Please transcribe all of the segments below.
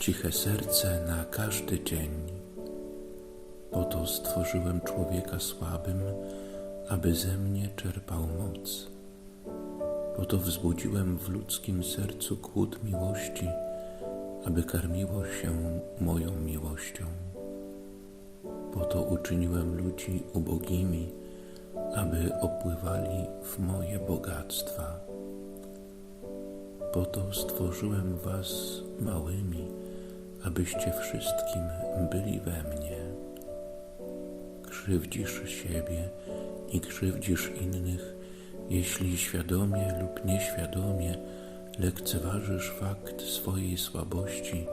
ciche serce na każdy dzień. Po to stworzyłem człowieka słabym, aby ze mnie czerpał moc. Po to wzbudziłem w ludzkim sercu głód miłości, aby karmiło się moją miłością. Po to uczyniłem ludzi ubogimi, aby opływali w moje bogactwa. Po to stworzyłem was małymi, abyście wszystkim byli we mnie. Krzywdzisz siebie i krzywdzisz innych, jeśli świadomie lub nieświadomie lekceważysz fakt swojej słabości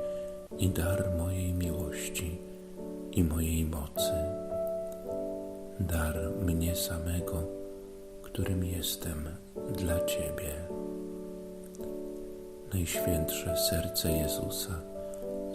i dar mojej miłości i mojej mocy. Dar mnie samego, którym jestem dla Ciebie. Najświętsze serce Jezusa,